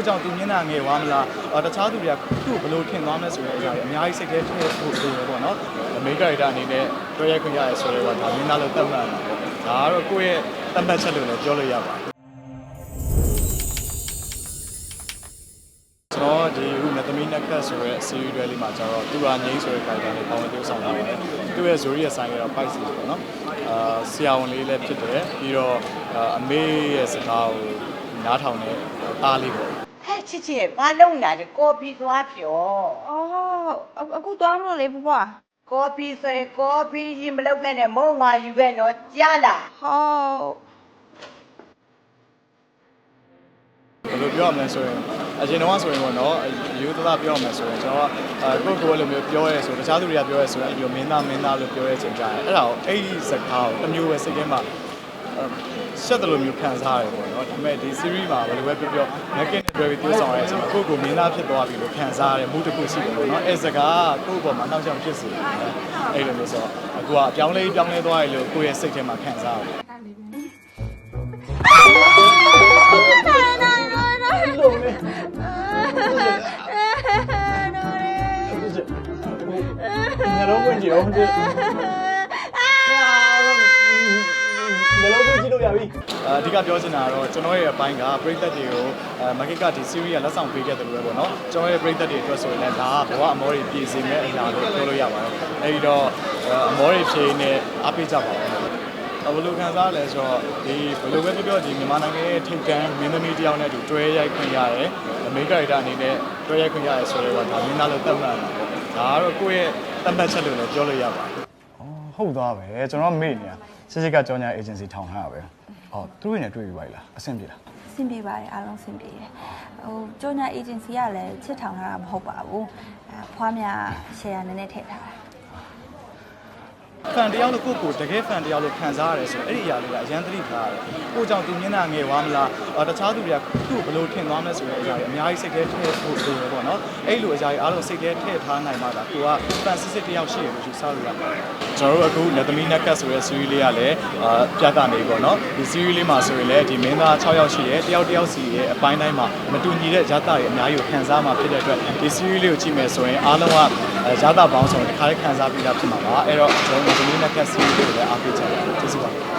ကိုကြောင့်သူမျက်နှာငယ်သွားမလားအော်တခြားသူတွေကသူ့ဘယ်လိုထင်သွားမလဲဆိုတဲ့အရာတွေအများကြီးစိတ်ထဲထည့်ဖို့လိုတယ်ပေါ့နော်မိဂရိုက်တာအနေနဲ့တွဲရိုက်ခွင့်ရရဲဆိုတော့ဒါမင်းသားလို့သတ်မှတ်တာပေါ့ဒါကတော့ကိုယ့်ရဲ့သတ်မှတ်ချက်လို့လည်းပြောလို့ရပါတယ်ကျွန်တော်ဒီအခုမသမီးနက်ခတ်ဆိုရဲ series တွေလေးမှာကျတော့သူကငိမ့်ဆိုတဲ့ character လေးပေါင်းတူဆောင်လာတယ်သူ့ရဲ့ Zori ရဲ့ဆိုင်ကတော့ Spicy ပေါ့နော်အာဆရာဝန်လေးလည်းဖြစ်တယ်ပြီးတော့အမေရဲ့စကားကိုနားထောင်တဲ့အားလေးပေါ့ ဟဲ့ချစ်ချစ်ဘာလုံးလာလဲကော်ဖီသွားပြောအော်အအခုသွားမလို့လေဖွားကော်ဖီဆိုရင်ကော်ဖီရင်မလုပ်နဲ့နဲ့မုံငါယူခဲ့တော့ကြားလားဟောဘယ်လိုပြောရမလဲဆိုရင်အရင်တော့ဆိုရင်ပေါ့နော်ယူသသားပြောရမယ်ဆိုရင်ကျွန်တော်ကကိုယ့်ကိုယ်လိုမျိုးပြောရဲဆိုတခြားသူတွေကပြောရဲဆိုရင်အဲ့လိုမင်းသားမင်းသားလို့ပြောရဲချိန်ကြတယ်အဲ့ဒါကိုအဲ့ဒီစကားကိုတစ်မျိုးပဲစိတ်ထဲမှာ ဆက်တယ်လို့မျိုးခံစားရတယ်ပေါ့နော်ဒါပေမဲ့ဒီ series မှာဘယ်လိုပဲပြောပြော market နဲ့တွေ့ပြီးပြောဆောင်ရတဲ့အချိန်ကိုယ့်ကိုယ်မင်းသားဖြစ်သွားပြီလို့ခံစားရတဲ့မှုတစ်ခုရှိတယ်ပေါ့နော်အဲ့စကားကကိုယ့်ဘောမှာနောက်ကျဖြစ်စေတယ်အဲ့လိုမျိုးဆိုတော့အခုကအပြောင်းလဲပြောင်းလဲသွားရလို့ကိုယ့်ရဲ့စိတ်ထဲမှာခံစားရတယ်ငါတော့ဝင်ကြည့်အောင်ဒီငါတော့ဝင်ကြည့် လို့ရပြီအဓိကပြောချင်တာကတော့ကျွန်တော်ရဲ့အပိုင်းကပရိသတ်တွေကိုအဲမကိကဒီ series ကလက်ဆောင်ပေးခဲ့တယ်လို့ပဲပေါ့နော်ကျွန်တော်ရဲ့ပရိသတ်တွေအတွက်ဆိုရင်လည်းဒါကဘဝအမောတွေပြည်စင်မဲ့အရာလို့ပြောလို့ရပါတယ်အဲဒီတော့အမောတွေဖြေနေအားပေးကြပါဦးဘယ်လိုခံစားလဲဆိုတော့ဒီဘယ်လိုပဲပြောပြောဒီမြန်မာနိုင်ငံရဲ့ထိပ်တန်းမင်းသမီးတယောက်နဲ့အတူတွဲရိုက်ခွင့်ရတယ်အမေရိကန်ရိုက်တာအနေနဲ့တွဲရိုက်ခွင့်ရတယ်ဆိုတော့ဒါမင်းသားလို့သတ်မှတ်တာပေါ့ဒါကတော့ကိုယ့်ရဲ့သတ်မှတ်ချက်လို့လည်းပြောလို့ရပါတယ်။ဟုတ်သွားပဲကျွန်တော်မေ့နေတာ စစ်စစ်ကကြောညာ agency ထောင်ထားတာပဲ။အော်သူတို့ရနေတွေ့ပြီးပါလားအဆင်ပြေလားအဆင်ပြေပါတယ်အားလုံးအဆင်ပြေတယ်ဟိုကြောညာ agency ကလည်းချစ်ထောင်ထားတာမဟုတ်ပါဘူးအဲဖွားများ share နည်းနည်းထည့်ထားတာ ဖန်တယောက်လို့ကိုယ့်ကိုယ်တကယ်ဖန်တယောက်လို့ခံစားရတယ်ဆိုတော့အဲ့ဒီအရာလေးကအရန်သတိထားရတယ်။ကိုကြောင့်သူမျက်နှာငယ်သွားမလားအော်တခြားသူတွေကသူ့ဘယ်လိုထင်သွားမလဲဆိုတဲ့အရာတွေအများကြီးစိတ်ထဲထည့်ဖို့လိုတယ်ပေါ့နော်။အဲ့လိုအရာတွေအားလုံးစိတ်ထဲထည့်ထားနိုင်မှသာကိုကဖန်စစ်စစ်တယောက်ရှိရလို့ယူဆလို့ရတယ်။ကျွန်တော်တို့အခုလက်သမီးနက်ကတ်ဆိုတဲ့ series လေးကလည်းအာပြသနေပေါ့နော်။ဒီ series လေးမှာဆိုရင်လည်းဒီမင်းသား6ယောက်ရှိတယ်။တယောက်တယောက်စီရဲ့အပိုင်းတိုင်းမှာမတူညီတဲ့ဇာတ်တွေအများကြီးကိုခံစားမှာဖြစ်တဲ့အတွက်ဒီ series လေးကိုကြည့်မယ်ဆိုရင်အားလုံးကအဲဇာတ်ပေါင်းစုံတစ်ခါလေးခံစားပြီးသားဖြစ်မှာပါ။အဲ့တော့ကျွန်တော်တို့လက်သမီးနက်ကတ် series လေးကိုလည်းအားပေးကြပါကျေးဇူးပါ